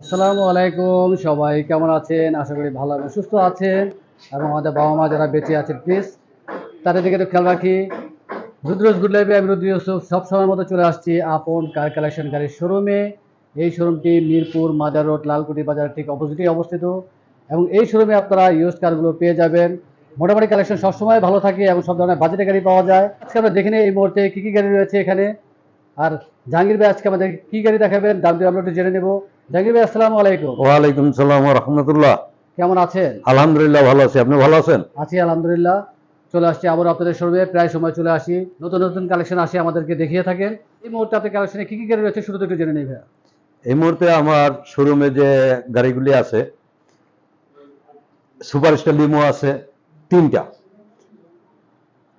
আসসালামু আলাইকুম, সবাই কেমন আছেন? আশা করি ভালো এবং সুস্থ আছেন। এবং আমাদের বাবা মা যারা বেঁচে আছেন প্লিজ তাদের দিকে একটু খেয়াল রাখি। রুদ্রজ গুড লাইফে আমি রুদ্র ইউসুফ সবসময় মতো চলে আসছি আপন কার কালেকশন গাড়ির শোরুমে এই শোরুমটি মিরপুর, মাদার রোড, লালকুটি বাজার ঠিক অপোজিটেই অবস্থিত। এবং এই শোরুমে আপনারা ইউজ কারগুলো পেয়ে যাবেন। মোটামুটি কালেকশন সবসময় ভালো থাকে এবং সব ধরনের বাজেটের গাড়ি পাওয়া যায়। আজকে আমরা দেখে নিই এই মুহূর্তে কী কী গাড়ি রয়েছে এখানে। আর জাহাঙ্গীর ভাই, আজকে আমাদের কী গাড়ি দেখাবেন? দাম দিয়ে আমরা একটু জেনে নেব। জাহাঙ্গীর ভাই আসসালামু আলাইকুম। ওয়ালাইকুম সালাম রহমতুল্লাহ। কেমন আছেন? আলহামদুলিল্লাহ ভালো আছি। আপনি ভালো আছেন? আছি আলহামদুলিল্লাহ। চলে আসছি আবার আপনাদের শোরুমে প্রায় সময় চলে আসি। নতুন নতুন কালেকশন আসে আমাদেরকে দেখিয়ে থাকেন। এই মুহূর্তে আপনার কালেকশনে কি কি গাড়ি রয়েছে শুরু থেকে জেনে নেবে এই মুহূর্তে আমার শোরুমে যে গাড়িগুলি আছে সুপার স্টার লিমো আছে তিনটা।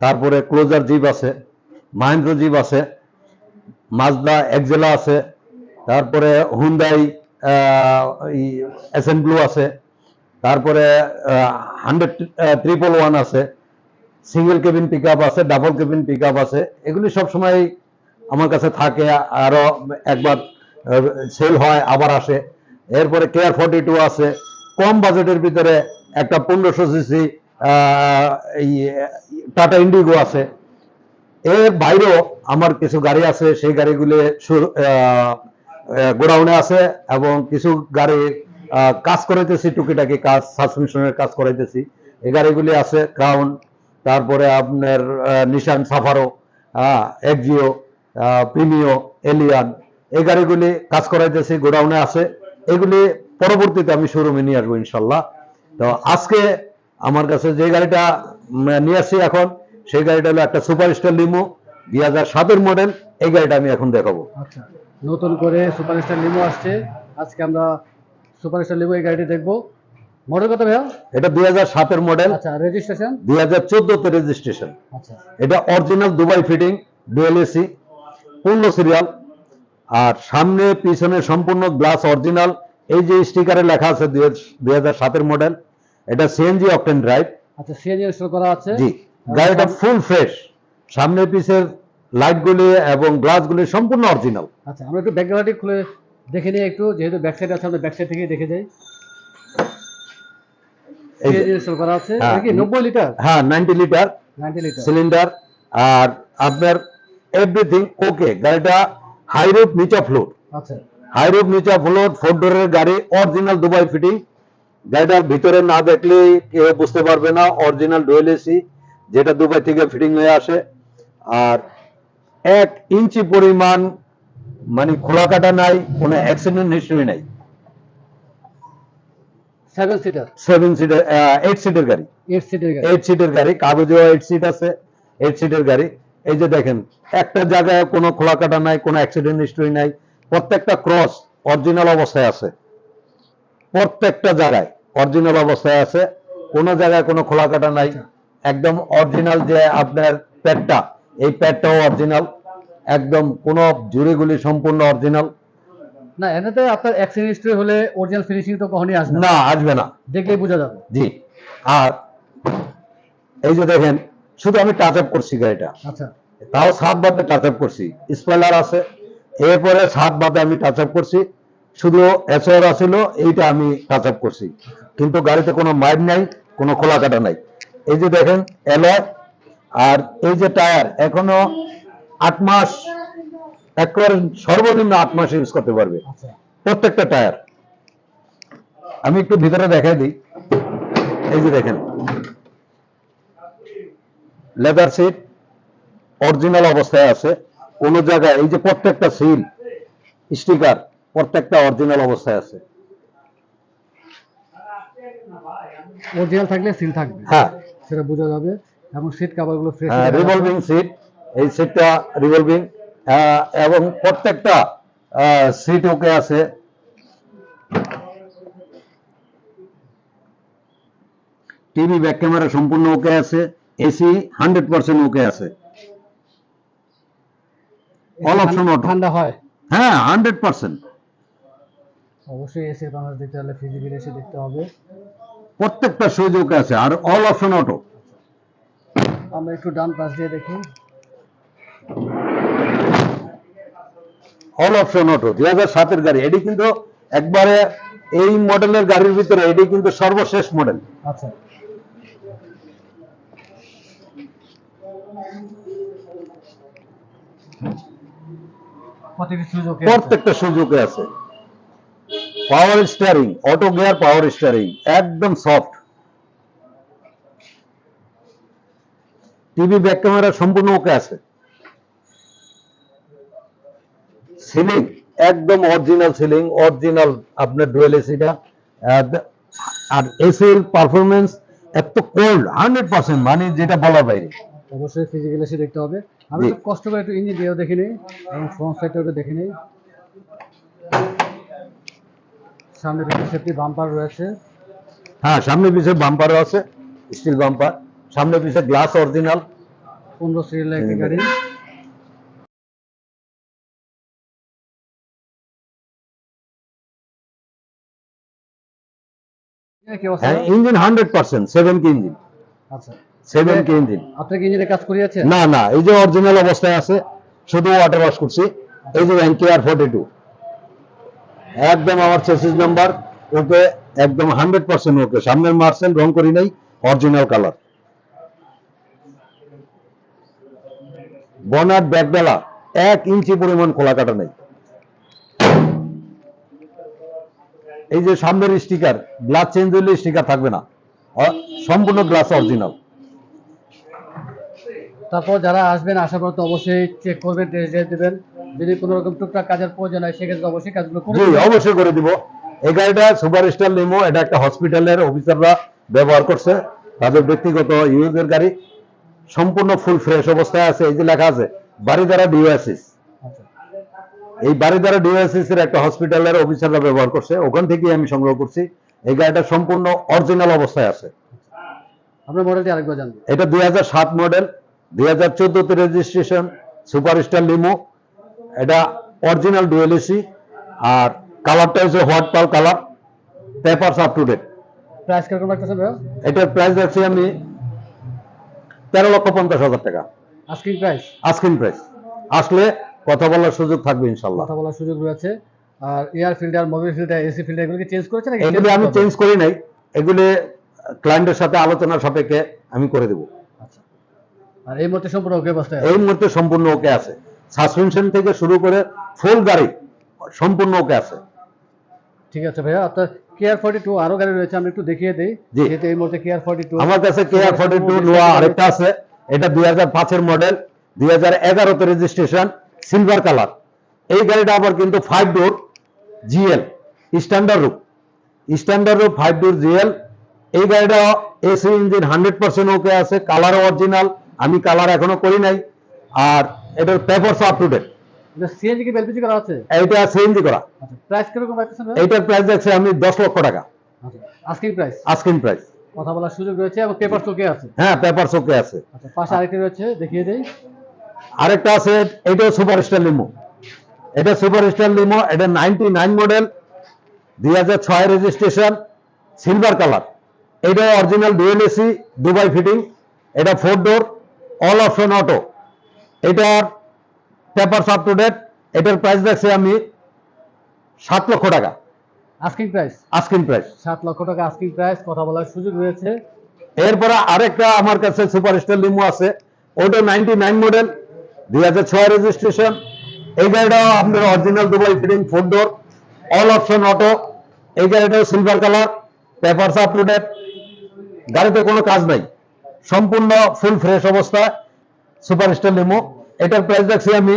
তারপরে ক্লোজার জিপ আছে মাহেন্দ্র জিপ আছে মাজদা এক্সেলা আছে তারপরে হুন্দাই এসএন ব্লু আছে। তারপরে হান্ড্রেড ট্রিপল ওয়ান আছে। সিঙ্গেল কেবিন পিক আছে ডাবল কেবিন পিক আছে। এগুলি সবসময় আমার কাছে থাকে। আরও একবার সেল হয়, আবার আসে। এরপরে কেয়ার ফর্টি টু আছে। কম বাজেটের ভিতরে একটা পনেরোশো সিসি এই টাটা ইন্ডিগো আছে। এর বাইরেও আমার কিছু গাড়ি আছে। সেই গাড়িগুলি গোডাউনে আছে এবং কিছু গাড়ি কাজ করাইতেছি, টুকিটাকি কাজ, সাসপেনশনের কাজ করাইতেছি। এই গাড়িগুলি আছে ক্রাউন তারপরে আপনার নিশান সাফারো এক্সিও প্রিমিও এলিয়ান এই গাড়িগুলি কাজ করাইতেছি, গোডাউনে আছে। এগুলি পরবর্তীতে আমি শোরুমে নিয়ে আসব ইনশাল্লাহ। তো আজকে আমার কাছে যে গাড়িটা নিয়ে আসছি এখন, সেই গাড়িটা হলো একটা সুপার স্টার লিমো দুই হাজার সাতের মডেল এই গাড়িটা আমি এখন দেখাবো। আচ্ছা নতুন করে সুপার স্টার লিমো আসছে। আজকে আমরা সুপার স্টার লিমো এই গাড়িটি দেখব। মডেল কত ভাইয়া? এটা দুই হাজার সাতের মডেল আচ্ছা রেজিস্ট্রেশন দুই হাজার চোদ্দতে রেজিস্ট্রেশন আচ্ছা। এটা original Dubai fitting dual AC পূর্ণ সিরিয়াল আর সামনে পিছনে সম্পূর্ণ গ্লাস অরিজিনাল এই যে স্টিকারে লেখা আছে দুই হাজার সাতের মডেল এটা সিএনজি অকটেন ড্রাইভ আচ্ছা সিএনজি ইনস্টল করা আছে। জি গাড়িটা ফুল ফ্রেশ সামনে পিছের লাইটগুলি এবং গ্লাসগুলি সম্পূর্ণ অরিজিনাল আচ্ছা আমরা একটু ব্যাক গ্যালারি খুলে দেখে নিই একটু যেহেতু ব্যাক সাইড আছে আমরা ব্যাক সাইড থেকেই দেখে যাই। করা আছে হ্যাঁ। নব্বই লিটার হ্যাঁ ninety litre ninety litre cylinder আর আপনার এভরিথিং ওকে গাড়িটা হাই রুট নিচা ফ্লোর আচ্ছা। হাই রুট নিচা ফ্লোর ফোর ডোরের গাড়ি অরিজিনাল দুবাই ফিটিং গাড়িটার ভিতরে না দেখলে কেউ বুঝতে পারবে না অরিজিনাল ডুয়েল এসি যেটা দুবাই থেকে ফিটিং হয়ে আসে। আর এক ইঞ্চি পরিমাণ মানে খোলা কাটা নাই কোনো অ্যাক্সিডেন্ট হিস্ট্রি নাই। সেভেন সিটার সেভেন সিটের এইট সিটের গাড়ি। এইট সিটের গাড়ি। এইট সিটের গাড়ি কাগজেও এইট সিট আছে এইট সিটের গাড়ি। এই যে দেখেন একটা জায়গায় কোনো খোলা কাটা নাই কোনো অ্যাক্সিডেন্ট হিস্ট্রি নাই প্রত্যেকটা ক্রস অরিজিনাল অবস্থায় আছে। প্রত্যেকটা জায়গায় অরিজিনাল অবস্থায় আছে কোনো জায়গায় কোনো খোলা কাটা নাই একদম অরিজিনাল যে আপনার প্যাডটা এই প্যাডটাও অরিজিনাল একদম কোনো জুড়িগুলি সম্পূর্ণ অরিজিনাল না এটাতে আপনার অ্যাক্সিডেন্ট হিস্ট্রি হলে অরিজিনাল ফিনিশিং তো কখনই আসবে না। আসবে না। দেখলেই বোঝা যাবে। জি। আর এই যে দেখেন শুধু আমি টাচ আপ করছি গাড়িটা। আচ্ছা। তাও সাত বাদে টাচ আপ করছি। স্পয়লার আছে। এরপরে সাত বাদে আমি টাচ আপ করছি। শুধু এসওর আছিল এইটা আমি টাচ আপ করছি। কিন্তু গাড়িতে কোনো মাইর নাই কোনো খোলা কাটা নাই। এই যে দেখেন এলয় আর এই যে টায়ার এখনও আট মাস একেবারে সর্বনিম্ন আট মাস ইউজ করতে পারবে। আচ্ছা। প্রত্যেকটা টায়ার। আমি একটু ভিতরে দেখাই দিই। এই যে দেখেন। লেদার সিট অরিজিনাল অবস্থায় আছে। কোন জায়গায় এই যে প্রত্যেকটা সিল স্টিকার প্রত্যেকটা অরিজিনাল অবস্থায় আছে। অরিজিনাল থাকলে সিল থাকবে। হ্যাঁ। সেটা বোঝা যাবে। এবং সিট কাভারগুলো ফ্রেশ রিভলভিং সিট এই সিটটা রিভলভিং এবং প্রত্যেকটা সিট ওকে আছে। টিভি ব্যাক ক্যামেরা সম্পূর্ণ ওকে আছে এসি হান্ড্রেড পার্সেন্ট ওকে আছে। Option auto। ঠান্ডা হয়। হ্যাঁ হান্ড্রেড পার্সেন্ট অবশ্যই এসে বাংলাদেশ দেখতে হলে ফিজিবিল এসে দেখতে হবে। প্রত্যেকটা ওকে আছে আর অল অপশন অটো আমরা একটু ডান পাশ দিয়ে দেখি। অল অপশন অটো দুই হাজার সাতের গাড়ি। এটি কিন্তু একবারে এই মডেলের গাড়ির ভিতরে এটি কিন্তু সর্বশেষ মডেল। আচ্ছা। প্রত্যেকটা সুযোগে আছে। Power steering auto gear power steering একদম সফট টিভি ব্যাক ক্যামেরা সম্পূর্ণ ওকে আছে। সিলিং একদম অরিজিনাল সিলিং অরিজিনাল আপনার ডুয়েল এসিটা আর এসির পারফরমেন্স এত কোল্ড হান্ড্রেড পার্সেন্ট মানে যেটা বলার বাইরে। অবশ্যই ফিজিক্যাল এসে দেখতে হবে। আমি। একটু কষ্ট করে একটু ইঞ্জিন দিয়েও দেখে নিই এবং ফ্রন্ট সাইডটা একটু দেখে নিই সামনে একটু সেফটি বাম্পার রয়েছে। হ্যাঁ সামনে পিছিয়ে বাম্পারও আছে স্টিল বাম্পার সামনে পিছিয়ে গ্লাস অরিজিনাল। পনেরো একটি গাড়ি? হ্যাঁ engine hundred percent seven K engine. আচ্ছা। Seven K engine. আপনি কি ইঞ্জিনে কাজ করিয়েছেন না না এই যে অরিজিনাল অবস্থায় আছে শুধু ওয়াটার ওয়াশ করছি। এই যে ফোর্টি টু একদম আমার চেসিস নাম্বার ওকে একদম হান্ড্রেড পার্সেন্ট ওকে। সামনের মার্সেল রং করি নাই অরিজিনাল কালার বনার ব্যাকডালা এক ইঞ্চি পরিমাণ খোলা কাটা নেই। এই যে সামনের স্টিকার গ্লাস চেঞ্জ হলে স্টিকার থাকবে না। সম্পূর্ণ গ্লাস অরিজিনাল তারপর যারা আসবেন আশা করতে অবশ্যই চেক করবেন টেস্ট দেবেন। যদি কোনো রকম টুকটাক কাজের প্রয়োজন হয় সেক্ষেত্রে অবশ্যই কাজগুলো করে অবশ্যই করে দিব। এই গাড়িটা সুপার স্টার লিমো এটা একটা হসপিটালের অফিসাররা ব্যবহার করছে। তাদের ব্যক্তিগত ইউজের গাড়ি। সম্পূর্ণ ফুল ফ্রেশ অবস্থায় আছে এই যে লেখা আছে বাড়িদারা ডিওএসিস আচ্ছা এই বাড়িদারা ডিওএসিস এর একটা হসপিটালের অফিসাররা ব্যবহার করছে ওখান থেকেই আমি সংগ্রহ করছি। এই গাড়িটা সম্পূর্ণ অরিজিনাল অবস্থায় আছে। আপনার মডেলটি আরেকবার জানব। এটা দুই হাজার সাত মডেল দুই হাজার চোদ্দতে রেজিস্ট্রেশন সুপার স্টার লিমো এটা অরিজিনাল ডুয়েলএসি আর কালারটা হচ্ছে white pearl colour papers up to date price কীরকম ভাইয়া? এটার প্রাইস রাখছি আমি তেরো লক্ষ পঞ্চাশ হাজার টাকা। আস্কিং প্রাইস আস্কিং প্রাইস আসলে কথা বলার সুযোগ থাকবে ইনশাল্লাহ। কথা বলার সুযোগ রয়েছে। আর air filter mobil filter AC filter এগুলো কি চেঞ্জ করেছে নাকি এগুলি আমি চেঞ্জ করি নাই। এগুলি ক্লায়েন্টের সাথে আলোচনার সাপেক্ষে আমি করে দেবো। আচ্ছা। আর এই মুহূর্তে সম্পূর্ণ ওকে অবস্থায় আছে। এই মুহূর্তে সম্পূর্ণ ওকে আছে। সাসপেনশন থেকে শুরু করে ফুল গাড়ি সম্পূর্ণ ওকে আছে। ঠিক আছে ভাইয়া আপনার কেয়ার ফর্টি টু আরও গাড়ি রয়েছে আমি একটু দেখিয়ে দিই। যেহেতু এই মুহূর্তে কেয়ার ফর্টি টু আমার কাছে কেয়ার ফর্টি টু নোয়া আরেকটা আছে এটা দুই হাজার পাঁচের মডেল দুই হাজার এগারোতে রেজিস্ট্রেশন সিলভার কালার এই গাড়িটা আবার কিন্তু five door GL standard roof standard roof five door GL এই গাড়িটা AC engine hundred percent okay আছে কালার অরিজিনাল আমি কালার এখনও করি নাই। আর এটার papers up to date CNG কি এলপিজি করা আছে? এইটা সিএনজি করা। আচ্ছা প্রাইস কীরকম প্রাইস আমি লক্ষ টাকা। আচ্ছা আস্কিং প্রাইস কথা বলার সুযোগ রয়েছে এবং পেপার ওকে আছে। হ্যাঁ পেপারস ওকে আছে। আচ্ছা পাশে আরেকটি রয়েছে দেখিয়ে দেই। আরেকটা আছে এটাও লিমো এটা লিমো এটা নাইনটি নাইন মডেল দুই হাজার ছয় রেজিস্ট্রেশন সিলভার কালার এটা original dual AC Dubai fitting এটা four door all option auto এটার পেপার আপ টু ডেট এটার প্রাইস দেখছি আমি সাত লক্ষ টাকা। আস্কিং প্রাইস আস্কিন প্রাইস সাত লক্ষ টাকা আস্কিং প্রাইস কথা বলার সুযোগ রয়েছে। এরপরে আরেকটা আমার কাছে সুপার স্টার লিমো আছে ওটা নাইনটি নাইন মডেল দুই হাজার ছয় রেজিস্ট্রেশন এই গাড়িটাও আপনার original Dubai fitting four door all option auto এই গাড়িটাও silver colour paper up to date গাড়িতে কোনো কাজ নাই সম্পূর্ণ ফুল ফ্রেশ অবস্থা সুপার স্টার লিমো এটার প্রাইস দেখছি আমি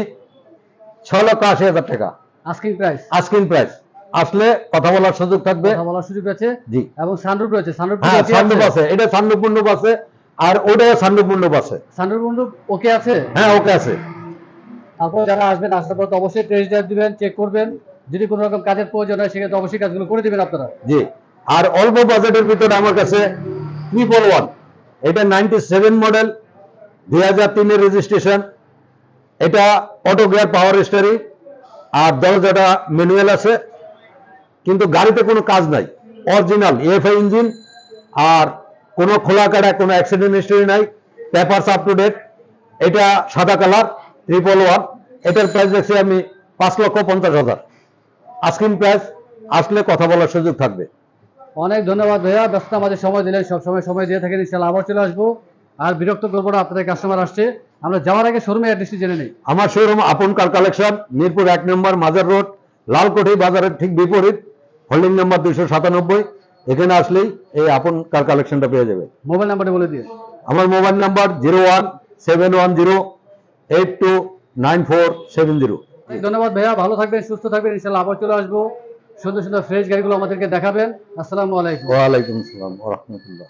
ছয় লক্ষ আশি হাজার টাকা। আস্কিং প্রাইস আস্কিন প্রাইস আসলে কথা বলার সুযোগ থাকবে। কথা বলার সুযোগ রয়েছে জি। এবং সানরুফ রয়েছে। সানরুফ হ্যাঁ আছে? এটা সান্ডুপ মণ্ডপ আছে আর সান্ডুপ মণ্ডপ আছে। সানরুফ মণ্ডপ ওকে আছে? হ্যাঁ ওকে আছে। তারপর যারা আসবেন আসার পর অবশ্যই টেস্ট ড্রাইভ দিবেন চেক করবেন। যদি কোনো রকম কাজের প্রয়োজন হয় সেক্ষেত্রে অবশ্যই কাজগুলো করে দিবেন আপনারা। জি। আর অল্প বাজেটের ভিতরে আমার কাছে ট্রিপল ওয়ান এটা নাইনটি সেভেন মডেল দুই হাজার তিনের রেজিস্ট্রেশন এটা অটো গিয়ার পাওয়ার স্টারি আর দরজাটা ম্যানুয়াল আছে, কিন্তু গাড়িতে কোনো কাজ নাই। অরিজিনাল এফআই ইঞ্জিন আর কোনো খোলা কাটা, কোনো অ্যাক্সিডেন্ট হিস্টরি নাই পেপারস আপ টু ডেট এটা সাদা কালার ট্রিপল ওয়ান এটার প্রাইস দেখছি আমি পাঁচ লক্ষ পঞ্চাশ হাজার। আস্কিং প্রাইস আসলে কথা বলার সুযোগ থাকবে। অনেক ধন্যবাদ ভাইয়া ব্যস্ত আমাদের সময় দিলেন সব সময় সময় দিয়ে থাকেন ইনশাল্লাহ আবার চলে আসব। আর বিরক্ত করব না, আপনাদের কাস্টমার আসছে। আমরা যাওয়ার আগে শোরুমে অ্যাড্রেসটি জেনে নিই। আমার শোরুম আপন কার কালেকশন মিরপুর এক নম্বর মাজার রোড লালকোঠি বাজারের ঠিক বিপরীত হোল্ডিং নাম্বার দুইশো সাতানব্বই এখানে আসলেই এই আপন কার কালেকশনটা পেয়ে যাবে। মোবাইল নাম্বারটা বলে দিয়ে আমার mobile number zero one seven one zero eight two nine four seven zero ধন্যবাদ ভাইয়া ভালো থাকবেন সুস্থ থাকবেন ইনশাল্লাহ আবার চলে আসব। সুন্দর সুন্দর ফ্রেশ গাড়িগুলো আমাদেরকে দেখাবেন। আসসালামু আলাইকুম। ওয়ালাইকুম আসসালাম রহমতুল্লাহ।